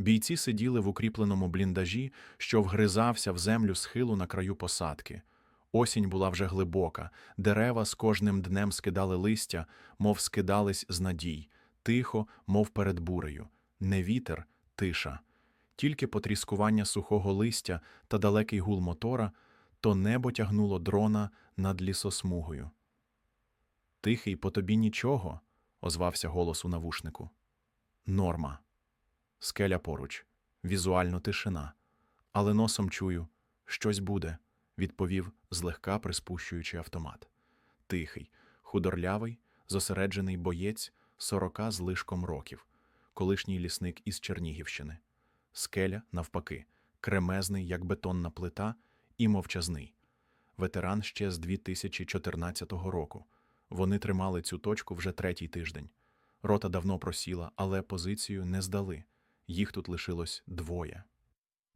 Бійці сиділи в укріпленому бліндажі, що вгризався в землю схилу на краю посадки. Осінь була вже глибока, дерева з кожним днем скидали листя, мов скидались з надій, тихо, мов перед бурею, не вітер, тиша. Тільки потріскування сухого листя та далекий гул мотора, то небо тягнуло дрона над лісосмугою. Тихий, по тобі нічого, озвався голос у навушнику. Норма. Скеля поруч, візуально тишина. Але носом чую, щось буде, відповів, злегка приспущуючи автомат. Тихий, худорлявий, зосереджений боєць сорока з лишком років, колишній лісник із Чернігівщини. Скеля, навпаки, кремезний, як бетонна плита, і мовчазний. Ветеран ще з 2014 року. Вони тримали цю точку вже третій тиждень. Рота давно просіла, але позицію не здали. Їх тут лишилось двоє.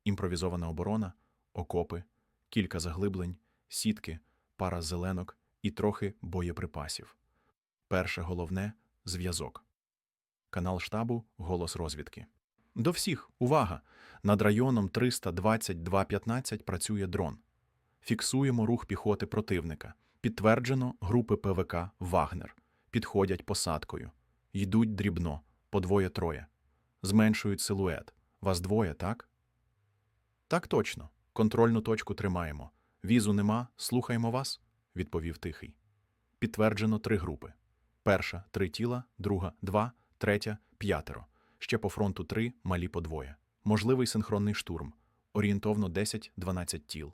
Імпровізована оборона, окопи, кілька заглиблень, сітки, пара зеленок і трохи боєприпасів. Перше головне зв'язок. Канал штабу Голос розвідки. До всіх, увага! Над районом 32215 працює дрон. Фіксуємо рух піхоти противника. Підтверджено групи ПВК Вагнер. Підходять посадкою. Йдуть дрібно, по двоє-троє. Зменшують силует. Вас двоє, так? Так точно. Контрольну точку тримаємо. Візу нема, слухаємо вас, відповів тихий. Підтверджено три групи. Перша три тіла, друга два, третя п'ятеро. Ще по фронту три, малі по двоє. Можливий синхронний штурм. Орієнтовно 10-12 тіл.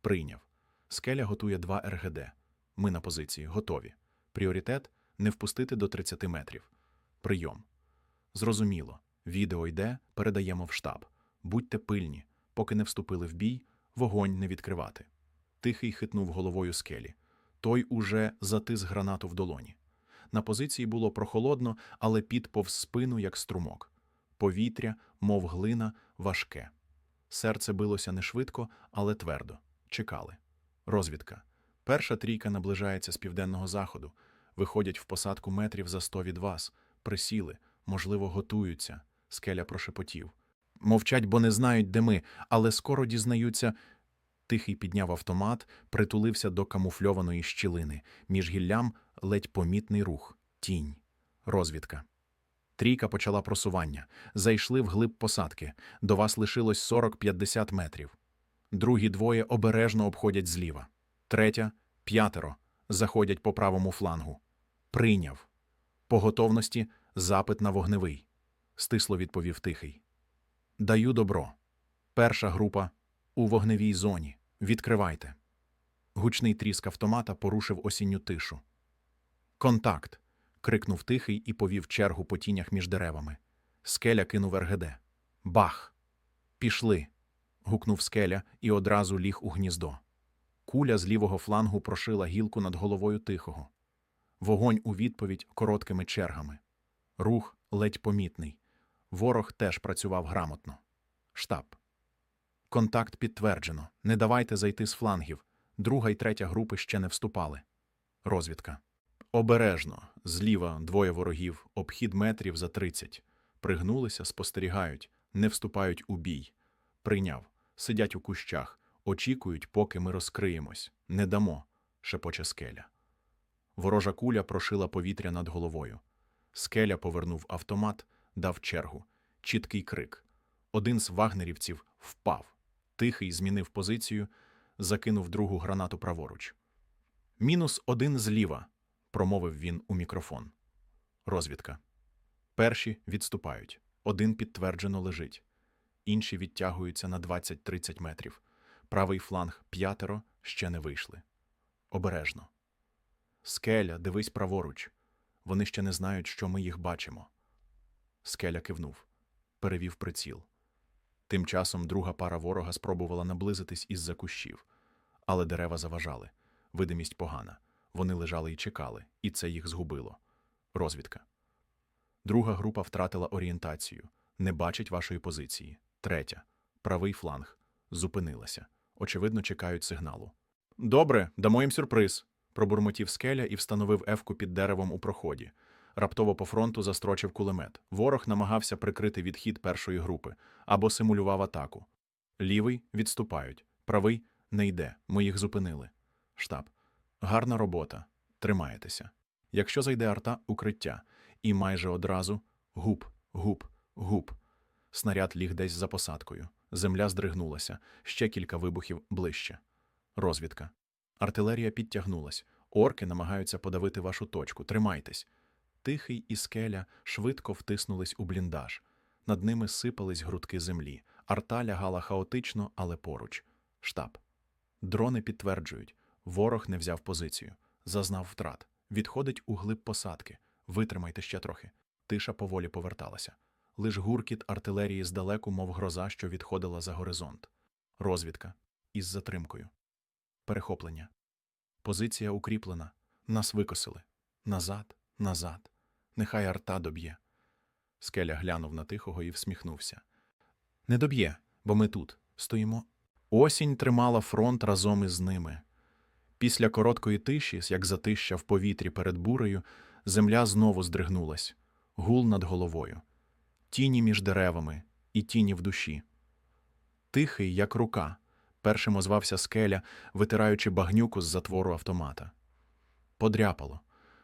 Прийняв. Скеля готує два РГД. Ми на позиції готові. Пріоритет не впустити до 30 метрів. Прийом. Зрозуміло. Відео йде, передаємо в штаб. Будьте пильні, поки не вступили в бій, вогонь не відкривати. Тихий хитнув головою скелі. Той уже затис гранату в долоні. На позиції було прохолодно, але під повз спину, як струмок. Повітря, мов глина, важке. Серце билося не швидко, але твердо. Чекали. Розвідка. Перша трійка наближається з південного заходу. Виходять в посадку метрів за сто від вас. Присіли, можливо, готуються. Скеля прошепотів. Мовчать, бо не знають, де ми, але скоро дізнаються. Тихий підняв автомат, притулився до камуфльованої щілини. Між гіллям ледь помітний рух. Тінь. Розвідка. Трійка почала просування. Зайшли в глиб посадки. До вас лишилось 40-50 метрів. Другі двоє обережно обходять зліва. Третя п'ятеро заходять по правому флангу. Прийняв. По готовності запит на вогневий. Стисло відповів тихий. Даю добро. Перша група у вогневій зоні. Відкривайте. Гучний тріск автомата порушив осінню тишу. Контакт. крикнув тихий і повів чергу по тінях між деревами. Скеля кинув РГД. Бах! Пішли. гукнув скеля і одразу ліг у гніздо. Куля з лівого флангу прошила гілку над головою тихого. Вогонь у відповідь короткими чергами. Рух ледь помітний. Ворог теж працював грамотно. Штаб. Контакт підтверджено. Не давайте зайти з флангів. Друга і третя групи ще не вступали. Розвідка. Обережно. Зліва двоє ворогів, обхід метрів за тридцять. Пригнулися, спостерігають, не вступають у бій. Прийняв. Сидять у кущах, очікують, поки ми розкриємось. Не дамо, шепоче скеля. Ворожа куля прошила повітря над головою. Скеля повернув автомат, дав чергу. Чіткий крик. Один з вагнерівців впав. Тихий змінив позицію, закинув другу гранату праворуч. Мінус один зліва, промовив він у мікрофон. Розвідка. Перші відступають. Один підтверджено лежить. Інші відтягуються на 20-30 метрів. Правий фланг п'ятеро ще не вийшли. Обережно. Скеля, дивись праворуч. Вони ще не знають, що ми їх бачимо. Скеля кивнув, перевів приціл. Тим часом друга пара ворога спробувала наблизитись із-за кущів, але дерева заважали. Видимість погана. Вони лежали і чекали, і це їх згубило. Розвідка. Друга група втратила орієнтацію, не бачить вашої позиції. Третя правий фланг зупинилася. Очевидно, чекають сигналу. Добре, дамо їм сюрприз. пробурмотів скеля і встановив ефку під деревом у проході. Раптово по фронту застрочив кулемет. Ворог намагався прикрити відхід першої групи або симулював атаку. Лівий відступають, правий не йде. Ми їх зупинили. Штаб. Гарна робота. Тримаєтеся. Якщо зайде арта, укриття. І майже одразу гуп, гуп, гуп. Снаряд ліг десь за посадкою. Земля здригнулася. Ще кілька вибухів ближче. Розвідка. Артилерія підтягнулась. Орки намагаються подавити вашу точку. Тримайтесь. Тихий і скеля швидко втиснулись у бліндаж. Над ними сипались грудки землі. Арта лягала хаотично, але поруч. Штаб. Дрони підтверджують. Ворог не взяв позицію. Зазнав втрат. Відходить у глиб посадки. Витримайте ще трохи. Тиша поволі поверталася. Лиш гуркіт артилерії здалеку, мов гроза, що відходила за горизонт. Розвідка. Із затримкою. Перехоплення. Позиція укріплена. Нас викосили. Назад, назад. Нехай арта доб'є. Скеля глянув на тихого і всміхнувся. Не доб'є, бо ми тут стоїмо. Осінь тримала фронт разом із ними. Після короткої тиші, як затища в повітрі перед бурею, земля знову здригнулась. Гул над головою. Тіні між деревами і тіні в душі. Тихий, як рука, першим озвався скеля, витираючи багнюку з затвору автомата. Подряпало.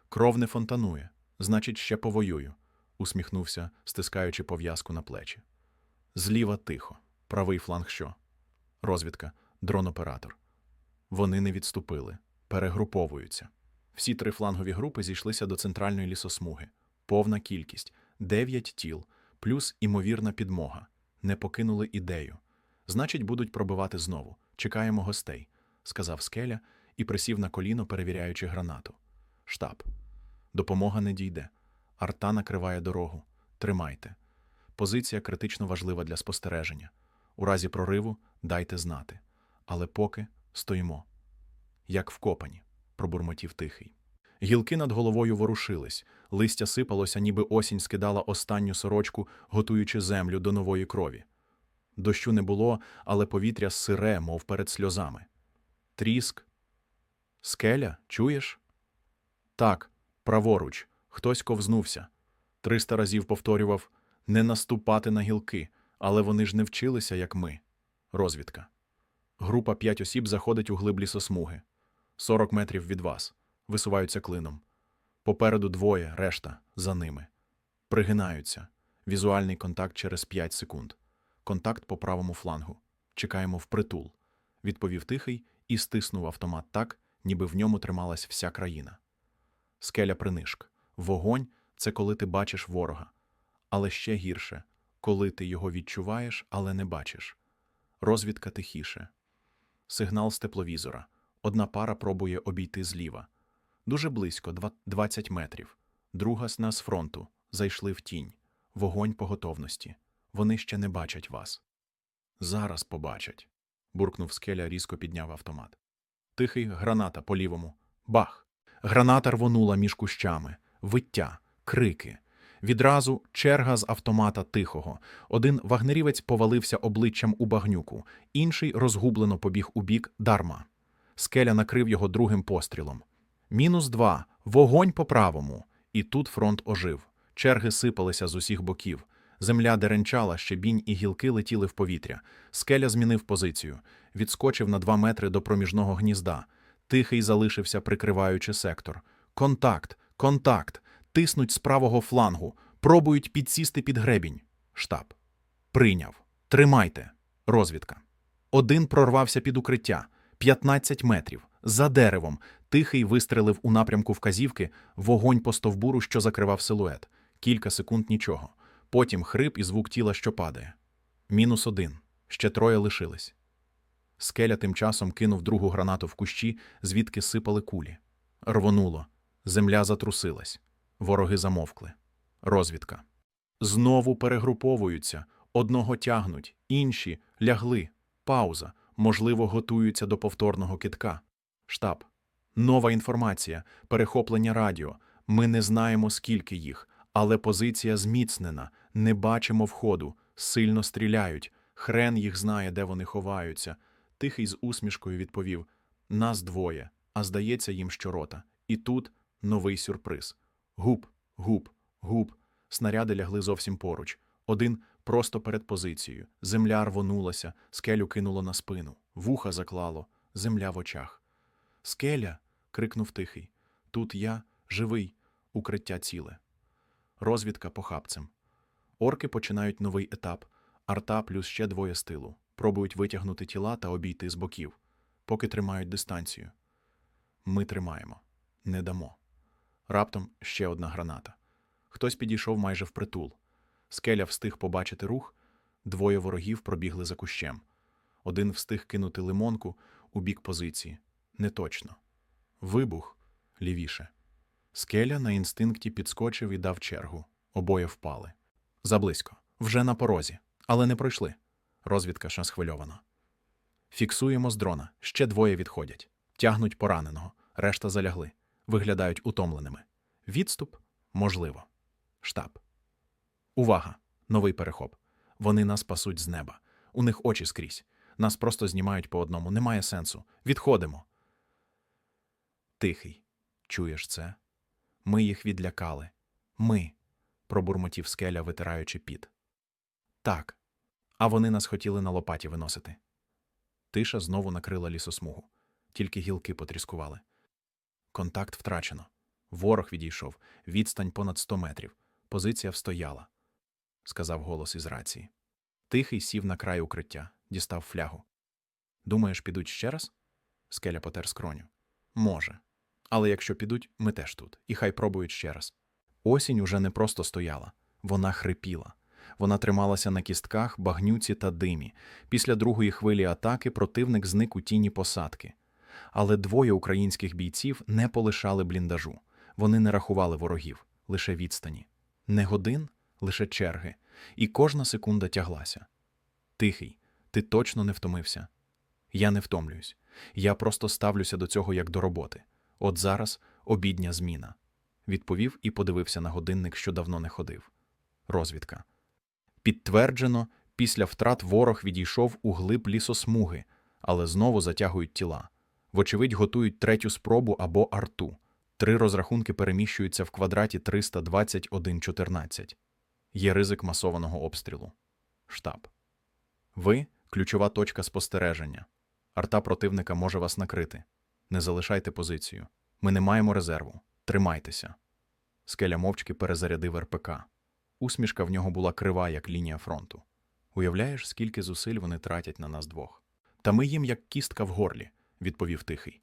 Кров не фонтанує, значить, ще повоюю, усміхнувся, стискаючи пов'язку на плечі. Зліва тихо. Правий фланг що? Розвідка, дрон-оператор. Вони не відступили, перегруповуються. Всі три флангові групи зійшлися до центральної лісосмуги. Повна кількість дев'ять тіл, плюс імовірна підмога. Не покинули ідею. Значить, будуть пробивати знову. Чекаємо гостей, сказав скеля і присів на коліно, перевіряючи гранату. Штаб. Допомога не дійде. Арта накриває дорогу. Тримайте. Позиція критично важлива для спостереження. У разі прориву дайте знати. Але поки стоїмо. Як вкопані, пробурмотів тихий. Гілки над головою ворушились, листя сипалося, ніби осінь скидала останню сорочку, готуючи землю до нової крові. Дощу не було, але повітря сире, мов перед сльозами. Тріск. Скеля, чуєш? Так, праворуч, хтось ковзнувся. Триста разів повторював не наступати на гілки, але вони ж не вчилися, як ми. Розвідка. Група п'ять осіб заходить у глиб лісосмуги. Сорок метрів від вас. Висуваються клином. Попереду двоє, решта за ними. Пригинаються. Візуальний контакт через п'ять секунд. Контакт по правому флангу. Чекаємо впритул. Відповів тихий і стиснув автомат так, ніби в ньому трималась вся країна. Скеля принишк. Вогонь це коли ти бачиш ворога. Але ще гірше, коли ти його відчуваєш, але не бачиш. Розвідка тихіше. Сигнал з тепловізора. Одна пара пробує обійти зліва. Дуже близько, два- 20 метрів. Друга з нас фронту. Зайшли в тінь. Вогонь по готовності. Вони ще не бачать вас. Зараз побачать. буркнув скеля, різко підняв автомат. Тихий граната по лівому. Бах! Граната рвонула між кущами, виття, крики. Відразу черга з автомата тихого. Один вагнерівець повалився обличчям у багнюку, інший розгублено побіг у бік дарма. Скеля накрив його другим пострілом. Мінус два. Вогонь по правому. І тут фронт ожив. Черги сипалися з усіх боків. Земля деренчала, щебінь і гілки летіли в повітря. Скеля змінив позицію. Відскочив на два метри до проміжного гнізда. Тихий залишився, прикриваючи сектор. Контакт, контакт. Тиснуть з правого флангу. Пробують підсісти під гребінь. Штаб. Прийняв. Тримайте. Розвідка. Один прорвався під укриття. 15 метрів. За деревом. Тихий вистрелив у напрямку вказівки, вогонь по стовбуру, що закривав силует. Кілька секунд нічого. Потім хрип і звук тіла, що падає. Мінус один. Ще троє лишились. Скеля тим часом кинув другу гранату в кущі, звідки сипали кулі. Рвонуло. Земля затрусилась. Вороги замовкли. Розвідка. Знову перегруповуються. Одного тягнуть, інші лягли. Пауза. Можливо, готуються до повторного китка. Штаб. Нова інформація. Перехоплення радіо. Ми не знаємо, скільки їх, але позиція зміцнена. Не бачимо входу. Сильно стріляють. Хрен їх знає, де вони ховаються. Тихий з усмішкою відповів: Нас двоє, а здається їм, що рота. І тут новий сюрприз. Гуп, Гуп, гуп. Снаряди лягли зовсім поруч. Один просто перед позицією. Земля рвонулася, скелю кинуло на спину. Вуха заклало, земля в очах. Скеля. крикнув тихий. Тут я живий, укриття ціле. Розвідка похапцем. Орки починають новий етап. Арта плюс ще двоє з тилу. Пробують витягнути тіла та обійти з боків, поки тримають дистанцію. Ми тримаємо. Не дамо. Раптом ще одна граната. Хтось підійшов майже впритул. Скеля встиг побачити рух, двоє ворогів пробігли за кущем. Один встиг кинути лимонку у бік позиції. Неточно. Вибух лівіше. Скеля на інстинкті підскочив і дав чергу. Обоє впали. Заблизько. Вже на порозі. Але не пройшли. Розвідка ще схвильована. Фіксуємо з дрона. Ще двоє відходять. Тягнуть пораненого. Решта залягли. Виглядають утомленими. Відступ можливо. Штаб. Увага! Новий перехоп. Вони нас пасуть з неба. У них очі скрізь. Нас просто знімають по одному. Немає сенсу. Відходимо. Тихий. Чуєш це? Ми їх відлякали. Ми. пробурмотів скеля, витираючи піт. Так. А вони нас хотіли на лопаті виносити. Тиша знову накрила лісосмугу. Тільки гілки потріскували. Контакт втрачено. Ворог відійшов. Відстань понад сто метрів. Позиція встояла, сказав голос із рації. Тихий сів на край укриття, дістав флягу. Думаєш, підуть ще раз? Скеля потер скроню. Може. Але якщо підуть, ми теж тут, і хай пробують ще раз. Осінь уже не просто стояла, вона хрипіла. Вона трималася на кістках, багнюці та димі. Після другої хвилі атаки противник зник у тіні посадки. Але двоє українських бійців не полишали бліндажу. Вони не рахували ворогів, лише відстані. Не годин, лише черги. І кожна секунда тяглася. Тихий, ти точно не втомився. Я не втомлююсь. Я просто ставлюся до цього як до роботи. От зараз обідня зміна. Відповів і подивився на годинник, що давно не ходив. Розвідка. Підтверджено, після втрат ворог відійшов у глиб лісосмуги, але знову затягують тіла. Вочевидь, готують третю спробу або арту. Три розрахунки переміщуються в квадраті 321-14. Є ризик масованого обстрілу. Штаб. Ви ключова точка спостереження. Арта противника може вас накрити. Не залишайте позицію. Ми не маємо резерву. Тримайтеся. Скеля мовчки перезарядив РПК. Усмішка в нього була крива, як лінія фронту. Уявляєш, скільки зусиль вони тратять на нас двох? Та ми їм як кістка в горлі, відповів тихий.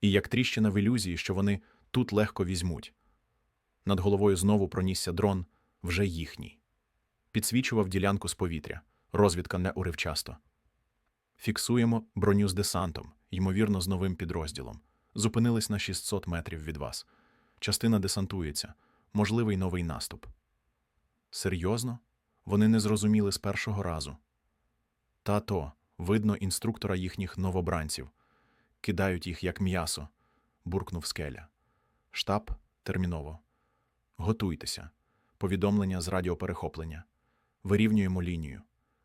І як тріщина в ілюзії, що вони тут легко візьмуть. Над головою знову пронісся дрон, вже їхній. Підсвічував ділянку з повітря. Розвідка не уривчасто. Фіксуємо броню з десантом, ймовірно, з новим підрозділом. Зупинились на 600 метрів від вас. Частина десантується. Можливий новий наступ. Серйозно? Вони не зрозуміли з першого разу. Та то, видно інструктора їхніх новобранців. Кидають їх як м'ясо, буркнув скеля. Штаб терміново. Готуйтеся. Повідомлення з радіоперехоплення. Вирівнюємо лінію.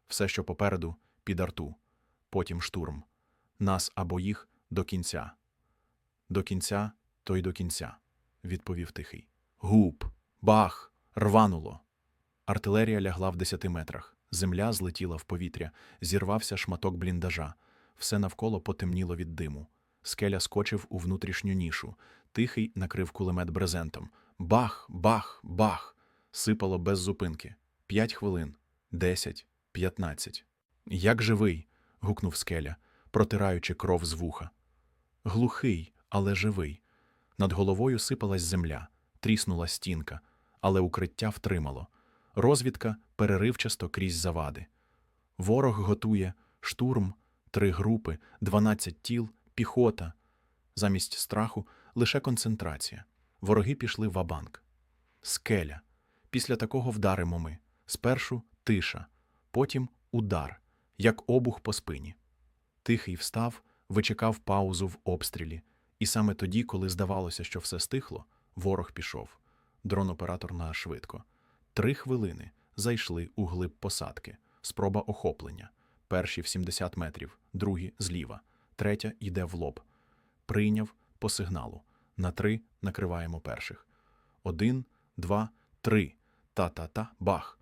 Все, що попереду, під арту. Потім штурм. Нас або їх до кінця. До кінця, то й до кінця, відповів тихий. Гуп, бах, рвануло. Артилерія лягла в десяти метрах. Земля злетіла в повітря, зірвався шматок бліндажа. Все навколо потемніло від диму. Скеля скочив у внутрішню нішу. Тихий накрив кулемет брезентом. Бах, бах, бах. Сипало без зупинки. П'ять хвилин. Десять, п'ятнадцять. Як живий. гукнув скеля, протираючи кров з вуха. Глухий, але живий. Над головою сипалась земля, тріснула стінка, але укриття втримало. Розвідка переривчасто крізь завади. Ворог готує штурм, три групи, дванадцять тіл, піхота. Замість страху лише концентрація. Вороги пішли в абанк. Скеля. Після такого вдаримо ми. Спершу тиша, потім удар, як обух по спині. Тихий встав, вичекав паузу в обстрілі, і саме тоді, коли здавалося, що все стихло, ворог пішов. Дрон-оператор на швидко. Три хвилини зайшли у глиб посадки. Спроба охоплення. Перші в 70 метрів, другі зліва, третя йде в лоб. Прийняв по сигналу. На три накриваємо перших. Один, два, три. Та-та-та, бах.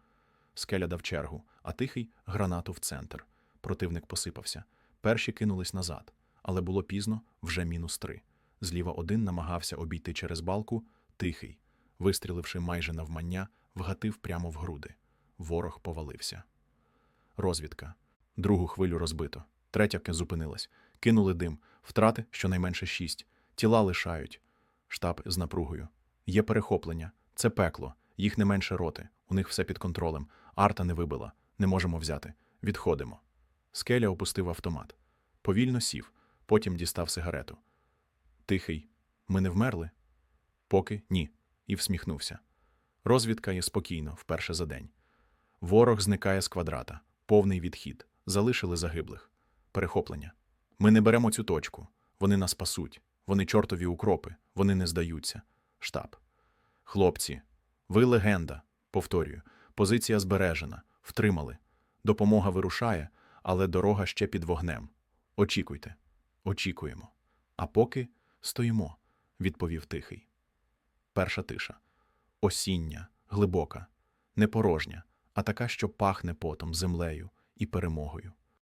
Скеля дав чергу, а тихий гранату в центр. Противник посипався. Перші кинулись назад, але було пізно вже мінус три. Зліва один намагався обійти через балку, тихий, вистріливши майже навмання, вгатив прямо в груди. Ворог повалився. Розвідка. Другу хвилю розбито. Третя зупинилась. Кинули дим. Втрати щонайменше шість. Тіла лишають. Штаб з напругою. Є перехоплення. Це пекло. Їх не менше роти. У них все під контролем. Арта не вибила. Не можемо взяти. Відходимо. Скеля опустив автомат. Повільно сів. Потім дістав сигарету. Тихий. Ми не вмерли? Поки ні. І всміхнувся. Розвідка є спокійно, вперше за день. Ворог зникає з квадрата. Повний відхід. Залишили загиблих. Перехоплення. Ми не беремо цю точку. Вони нас пасуть. Вони чортові укропи. Вони не здаються. Штаб. Хлопці, ви легенда. Повторюю. Позиція збережена. Втримали. Допомога вирушає, але дорога ще під вогнем. Очікуйте. Очікуємо. А поки стоїмо, відповів тихий. Перша тиша. Осіння, глибока, не порожня, а така, що пахне потом, землею і перемогою.